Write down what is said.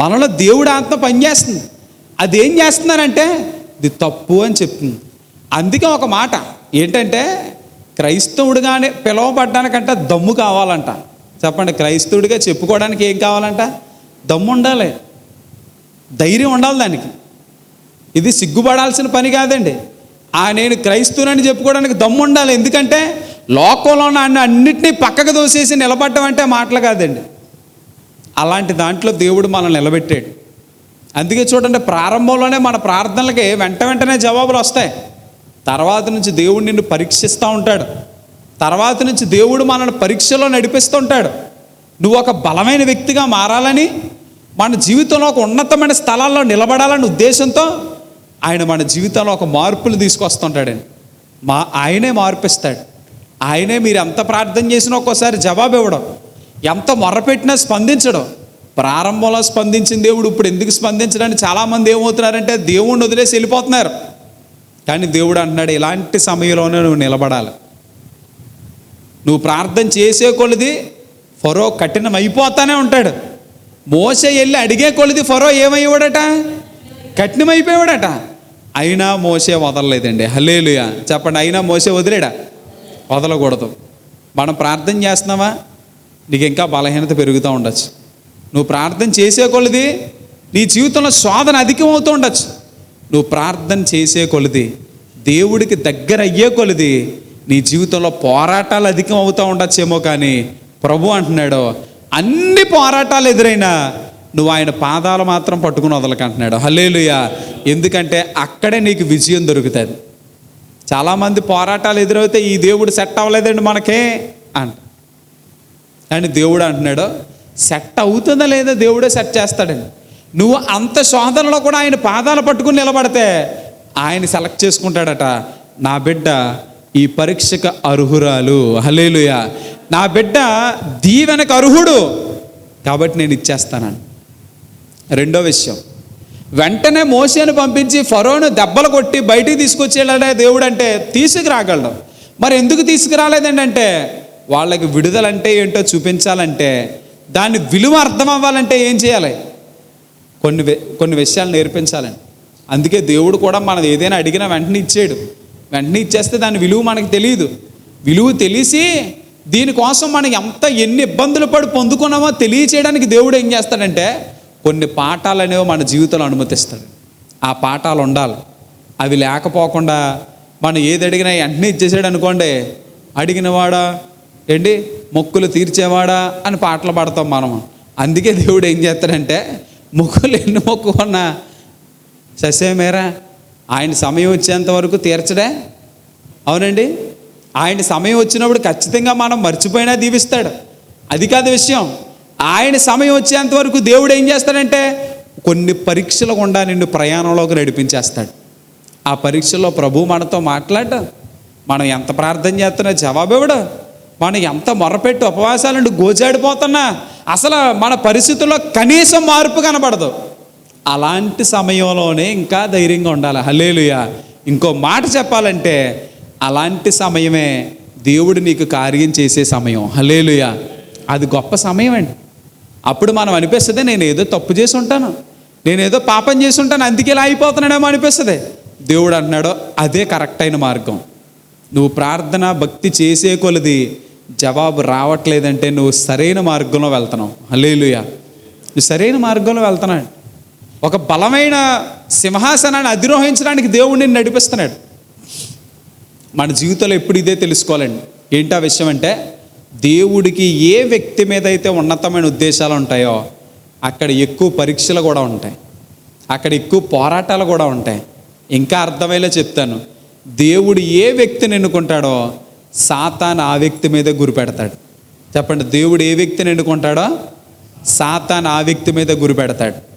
మనలో దేవుడు ఆత్మ పనిచేస్తుంది. అది ఏం చేస్తున్నారంటే ఇది తప్పు అని చెప్తుంది. అందుకే ఒక మాట ఏంటంటే క్రైస్తవుడుగానే పిలవబడ్డానికంటే దమ్ము కావాలంట. చెప్పండి క్రైస్తవుడిగా చెప్పుకోవడానికి ఏం కావాలంట? దమ్ము ఉండాలి. ధైర్యం ఉండాలి దానికి. ఇది సిగ్గుపడాల్సిన పని కాదండి. ఆ నేను క్రైస్తవునని చెప్పుకోవడానికి దమ్ము ఉండాలి. ఎందుకంటే లోకంలో నన్ను అన్నిటినీ పక్కకు దోసేసి నిలబడటం అంటే మాటలు కాదండి. అలాంటి దాంట్లో దేవుడు మనల్ని నిలబెట్టాడు. అందుకే చూడండి ప్రారంభంలోనే మన ప్రార్థనలకి వెంట వెంటనే జవాబులు వస్తాయి. తర్వాత నుంచి దేవుడు నిన్ను పరీక్షిస్తూ ఉంటాడు. తర్వాత నుంచి దేవుడు మనల్ని పరీక్షలో నడిపిస్తూ ఉంటాడు. నువ్వు ఒక బలమైన వ్యక్తిగా మారాలని మన జీవితంలో ఒక ఉన్నతమైన స్థలాల్లో నిలబడాలని ఉద్దేశంతో ఆయన మన జీవితంలో ఒక మార్పులు తీసుకొస్తుంటాడండి మా ఆయనే మార్పిస్తాడు. ఆయనే మీరు ఎంత ప్రార్థన చేసినా ఒక్కోసారి జవాబు ఇవ్వడం. ఎంత మొర్రపెట్టినా స్పందించడం. ప్రారంభంలో స్పందించిన దేవుడు ఇప్పుడు ఎందుకు స్పందించడానికి చాలామంది ఏమవుతున్నారంటే దేవుణ్ణి వదిలేసి వెళ్ళిపోతున్నారు. కానీ దేవుడు అంటున్నాడు ఇలాంటి సమయంలోనే నువ్వు నిలబడాలి. నువ్వు ప్రార్థన చేసే కొలది ఫరో కఠినం అయిపోతానే ఉంటాడు. మోస వెళ్ళి అడిగే కొలది ఫరో ఏమయ్యేవాడట? కఠినమైపోయాడట అయినా మోసే వదలలేదండి. హలేలుయా చెప్పండి అయినా మోసే వదిలేడా? వదలకూడదు. మనం ప్రార్థన చేస్తున్నావా నీకు ఇంకా బలహీనత పెరుగుతూ ఉండొచ్చు. నువ్వు ప్రార్థన చేసే కొలది నీ జీవితంలో శోధన అధికమవుతూ ఉండొచ్చు. నువ్వు ప్రార్థన చేసే కొలది దేవుడికి దగ్గర అయ్యే కొలది నీ జీవితంలో పోరాటాలు అధికం అవుతూ ఉండొచ్చేమో కానీ ప్రభు అంటున్నాడు అన్ని పోరాటాలు ఎదురైనా నువ్వు ఆయన పాదాలు మాత్రం పట్టుకుని వదలకంటున్నాడు హల్లేలుయా. ఎందుకంటే అక్కడే నీకు విజయం దొరుకుతుంది. చాలామంది పోరాటాలు ఎదురవుతే ఈ దేవుడు సెట్ అవ్వలేదండి మనకే అంట. అని దేవుడు అంటున్నాడు సెట్ అవుతుందా లేదా దేవుడే సెట్ చేస్తాడండి నువ్వు అంత శోధనలో కూడా ఆయన పాదాలు పట్టుకుని నిలబడితే ఆయన సెలెక్ట్ చేసుకుంటాడట నా బిడ్డ ఈ పరీక్షకు అర్హురాలు హలేలుయ నా బిడ్డ దీవెనకు అర్హుడు. కాబట్టి నేను ఇచ్చేస్తానని. రెండో విషయం వెంటనే మోసేను పంపించి ఫరోను దెబ్బలు కొట్టి బయటికి తీసుకొచ్చేలాడే దేవుడు అంటే తీసుకురాగలడు. మరి ఎందుకు తీసుకురాలేదండి అంటే వాళ్ళకి విడుదలంటే ఏంటో చూపించాలంటే దాని విలువ అర్థం అవ్వాలంటే ఏం చేయాలి? కొన్ని కొన్ని విషయాలు నేర్పించాలండి. అందుకే దేవుడు కూడా మనం ఏదైనా అడిగినా వెంటనే ఇచ్చాడు. వెంటనే ఇచ్చేస్తే దాని విలువ మనకు తెలియదు. విలువ తెలిసి దీనికోసం మనం ఎంత ఎన్ని ఇబ్బందులు పడి పొందుకున్నామో తెలియచేయడానికి దేవుడు ఏం చేస్తాడంటే కొన్ని పాఠాలు అనేవి మన జీవితంలో అనుమతిస్తాడు. ఆ పాఠాలు ఉండాలి. అవి లేకపోకుండా మనం ఏది అడిగినా వెంటనే ఇచ్చేసాడు అనుకోండి అడిగినవాడా ఏంటి? మొక్కులు తీర్చేవాడా అని పాటలు పాడతాం మనం అందుకే దేవుడు ఏం చేస్తాడంటే మొక్కులు ఎన్ని మొక్కుకున్నా ససేమేరా ఆయన సమయం వచ్చేంత వరకు తీర్చడే? అవునండి. ఆయన సమయం వచ్చినప్పుడు ఖచ్చితంగా మనం మర్చిపోయినా దీవిస్తాడు. అది కాదు విషయం. ఆయన సమయం వచ్చేంత వరకు దేవుడు ఏం చేస్తాడంటే కొన్ని పరీక్షలు గుండా నిన్ను ప్రయాణంలోకి నడిపించేస్తాడు. ఆ పరీక్షలో ప్రభు మనతో మాట్లాడడం మనం ఎంత ప్రార్థన చేస్తున్నా జవాబు ఇవ్వడం. మనం ఎంత మొరపెట్టి ఉపవాసాలు గోజాడిపోతున్నా అసలు మన పరిస్థితుల్లో కనీసం మార్పు కనబడదు. అలాంటి సమయంలోనే ఇంకా ధైర్యంగా ఉండాలి. హలేలుయా ఇంకో మాట చెప్పాలంటే అలాంటి సమయమే దేవుడు నీకు కార్యం చేసే సమయం. హలేలుయా అది గొప్ప సమయం అండి. అప్పుడు మనం అనిపిస్తుంది నేను ఏదో తప్పు చేసి ఉంటాను. నేను ఏదో పాపం చేసి ఉంటాను అందుకే ఇలా అయిపోతున్నాడేమో అనిపిస్తుంది. దేవుడు అన్నాడో అదే కరెక్ట్ అయిన మార్గం. నువ్వు ప్రార్థన భక్తి చేసే కొలది జవాబు రావట్లేదంటే నువ్వు సరైన మార్గంలో వెళ్తున్నావు. హలేలుయా నువ్వు సరైన మార్గంలో వెళ్తున్నాడు ఒక బలమైన సింహాసనాన్ని అధిరోహించడానికి దేవుడు నిన్ను నడిపిస్తున్నాడు. మన జీవితంలో ఎప్పుడు ఇదే తెలుసుకోవాలండి. ఏంటి ఆ విషయం అంటే దేవుడికి ఏ వ్యక్తి మీద అయితే ఉన్నతమైన ఉద్దేశాలు ఉంటాయో అక్కడ ఎక్కువ పరీక్షలు కూడా ఉంటాయి. అక్కడ ఎక్కువ పోరాటాలు కూడా ఉంటాయి. ఇంకా అర్థమయ్యేలా చెప్తాను. దేవుడు ఏ వ్యక్తిని ఎన్నుకుంటాడో సాతాన్ ఆ వ్యక్తి మీదే గురిపెడతాడు చెప్పండి దేవుడు ఏ వ్యక్తిని ఎన్నుకుంటాడో? సాతాన్ ఆ వ్యక్తి మీద గురిపెడతాడు